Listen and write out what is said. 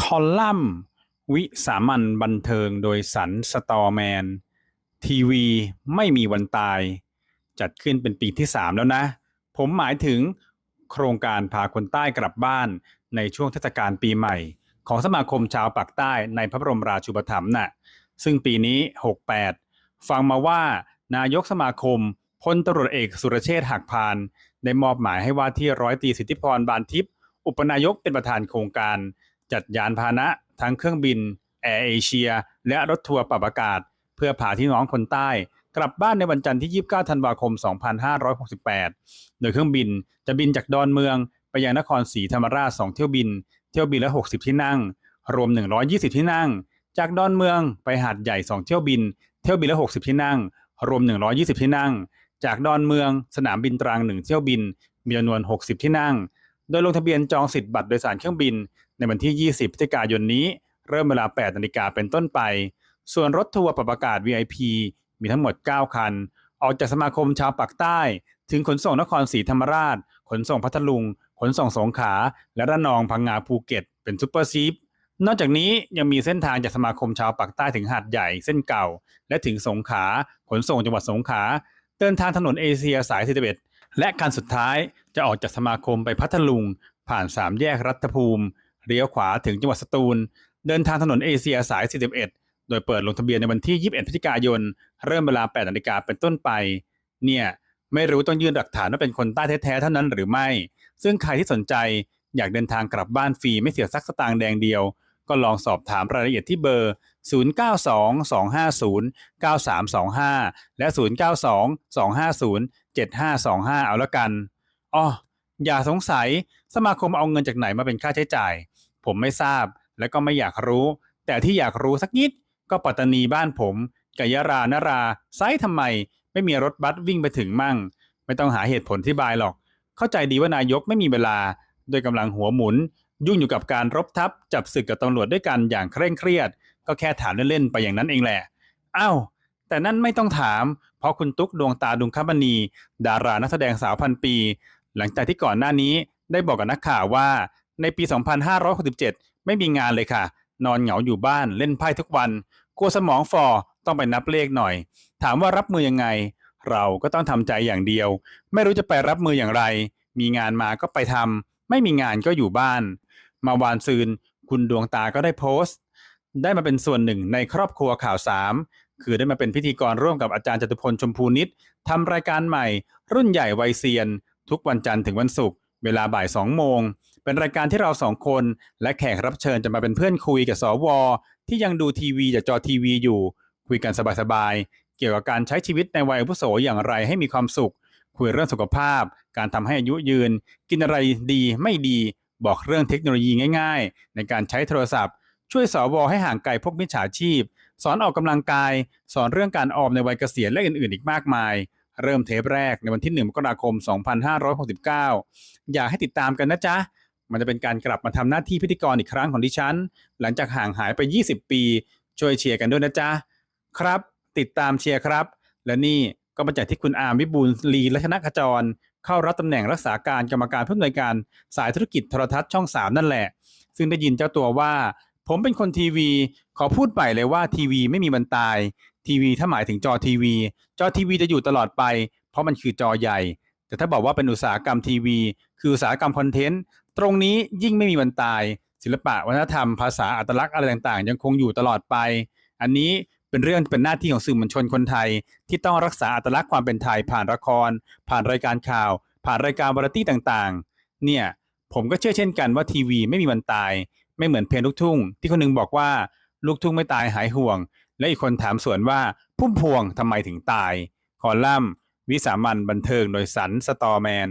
คอลัมน์ วิสามัญบันเทิงโดยสันสตอแมน ทีวีไม่มีวันตาย จัดขึ้นเป็นปีที่ 3 แล้วนะ ผมหมายถึงโครงการพาคนใต้กลับบ้านในช่วงเทศกาลปีใหม่ ของสมาคมชาวปากใต้ในพระบรมราชูปถัมภ์น่ะซึ่งปีนี้ 68 ฟังมาว่านายกสมาคมพลตำรวจเอกสุรเชษฐ์หักพาน ได้มอบหมายให้ว่าที่ร้อยตีสิทธิพรบานทิพย์อุปนายกเป็นประธานโครงการ จัดยานพาหนะทั้งเครื่องบินแอร์เอเชียและรถทัวร์ปรับอากาศ เพื่อพาที่น้องคนใต้ กลับบ้านในวันจันทร์ที่ 29 ธันวาคม 2568 โดยเครื่องบินจะบินจากดอนเมืองไปยังนครศรีธรรมราช 2 เที่ยวบิน เที่ยวบินละ 60 ที่นั่ง รวม 120 ที่นั่ง จากดอนเมืองไปหาดใหญ่ 2 เที่ยวบิน เที่ยวบินละ 60 ที่นั่ง รวม 120 ที่นั่ง จากดอนเมือง สนามบินตรัง 1 เที่ยวบิน มีจำนวน 60 ที่นั่ง โดยลงทะเบียนจองสิทธิ์บัตรโดยสารเครื่องบิน ในวันที่ 20พฤศจิกายนนี้ เริ่มเวลา 8 นาฬิกาเป็นต้นไป ส่วนรถทัวร์ปรับอากาศ VIP มีทั้งหมด 9 คัน ออกจากสมาคมชาวปากใต้ ถึงขนส่งนครศรีธรรมราช ขนส่งพัทลุง ขนส่งสงขลาและระนองพังงาภูเก็ต เป็นซูเปอร์ซีฟนอกจากนี้ยังมีเส้นทางจากสมาคมชาวปากใต้ถึงหาดใหญ่เส้นเก่า และถึงสงขลาขนส่งจังหวัดสงขลาเดินทางถนนเอเชียสาย41และคันสุดท้ายจะออกจากสมาคมไปพัทลุง ผ่านสามแยกรัฐภูมิ เลี้ยวขวาถึงจังหวัดสตูล เดินทางถนนเอเชียสาย 41 โดยเปิดลงทะเบียนในวันที่ 21 พฤศจิกายน เริ่มเวลา 8 นาฬิกาเป็นต้นไป เนี่ย ไม่รู้ต้องยื่นหลักฐานว่าเป็นคนใต้แท้ๆเท่านั้นหรือไม่ ซึ่งใครที่สนใจอยากเดินทางกลับบ้านฟรีไม่เสียสักสตางค์แดงเดียว ก็ลองสอบถามรายละเอียดที่เบอร์ 0922509325 และ 0922507525 เอาละกันอ้ออย่าสงสัยสมาคมเอาเงินจากไหนมาเป็นค่าใช้จ่าย ผมไม่ทราบ และก็ไม่อยากรู้ แต่ที่อยากรู้สักนิด ก็ปัตตานีบ้านผมกยรานราไซทำไม ไม่มีรถบัสวิ่งไปถึงมั่ง ไม่ต้องหาเหตุผลที่บายหรอก เข้าใจดีว่านายกไม่มีเวลา โดยกำลังหัวหมุน ยุ่งอยู่กับการรบทับจับศึกกับตำรวจด้วยกันอย่างเคร่งเครียด ก็แค่ถามเล่นๆไปอย่างนั้นเองแหละอ้าวแต่นั่นไม่ต้องถาม เพราะคุณตุ๊กดวงตาดุงคบณีดารานักแสดงสาวพันปี หลังจากที่ก่อนหน้านี้ได้บอกกับนักข่าวว่า ในปี 2567 ไม่มีงานเลยค่ะ นอนเหงาอยู่บ้านเล่นไพ่ทุกวันกลัวสมองฟอต้องไปนับเลขหน่อย ถามว่ารับมือยังไง เราก็ต้องทำใจอย่างเดียว ไม่รู้จะไปรับมืออย่างไร มีงานมาก็ไปทำไม่มีงานก็อยู่บ้าน มาวานซืน คุณดวงตาก็ได้โพสต์ ได้มาเป็นส่วนหนึ่งในครอบครัวข่าวสามคือได้มาเป็นพิธีกรร่วมกับอาจารย์จตุพลชมพูนิตทำรายการใหม่ รุ่นใหญ่วัยเซียน ทุกวันจันทร์ถึงวันศุกร์ เวลาบ่ายสองโมง เป็นรายการที่เราสองคน และแขกรับเชิญจะมาเป็นเพื่อนคุยกับสวที่ยังดูทีวีจากจอทีวีอยู่ คุยกันสบายๆเกี่ยวกับการใช้ชีวิตในวัยอาวุโสอย่างไรให้มีความสุข คุยเรื่องสุขภาพ การทำให้อายุยืน กินอะไรดีไม่ดีบอกเรื่องเทคโนโลยีง่ายๆ ในการใช้โทรศัพท์ ช่วยสวให้ห่างไกลพวกมิจฉาชีพ สอนออกกำลังกาย สอนเรื่องการออมในวัยเกษียณและอื่นๆ อีกมากมาย เริ่มเทปแรกในวันที่ 1 มกราคม 2569 อยากให้ติดตามกันนะจ๊ะ มันจะเป็นการกลับมาทำหน้าที่พิธีกรอีกครั้งของดิฉัน หลังจากห่างหายไป 20 ปี ช่วยเชียร์กันด้วยนะจ๊ะ ครับ ติดตามเชียร์ครับ และนี่ก็มาจากที่คุณอาร์มวิบูลลีและคณะขจร เข้ารับตำแหน่งรักษาการกรรมการผู้อำนวยการสายธุรกิจโทรทัศน์ช่อง 3 นั่นแหละ ซึ่งได้ยินเจ้าตัวว่าผมเป็นคนทีวี ขอพูดใหม่เลยว่าทีวีไม่มีวันตายทีวีถ้าหมายถึงจอทีวี จอทีวีจะอยู่ตลอดไป เพราะมันคือจอใหญ่ แต่ถ้าบอกว่าเป็นอุตสาหกรรมทีวี คืออุตสาหกรรมคอนเทนต์ตรงนี้ยิ่งไม่มีวันตาย ศิลปะวัฒนธรรมภาษาอัตลักษณ์อะไรต่างๆ ยังคงอยู่ตลอดไป อันนี้เป็นเรื่องเป็นหน้าที่ของสื่อมวลชนคนไทย ที่ต้องรักษาอัตลักษณ์ความเป็นไทยผ่านละคร ผ่านรายการข่าว ผ่านรายการวาไรตี้ต่างๆ เนี่ยผมก็เชื่อเช่นกันว่าทีวีไม่มีวันตาย ไม่เหมือนเพลงลูกทุ่ง ที่คนหนึงบอกว่าลูกทุ่งไม่ตายหายห่วง และอีกคนถามสวนว่าพุ่มพวงทำไมถึงตาย คอลัมน์ วิสามันบันเทิงโดยสันสตอแมน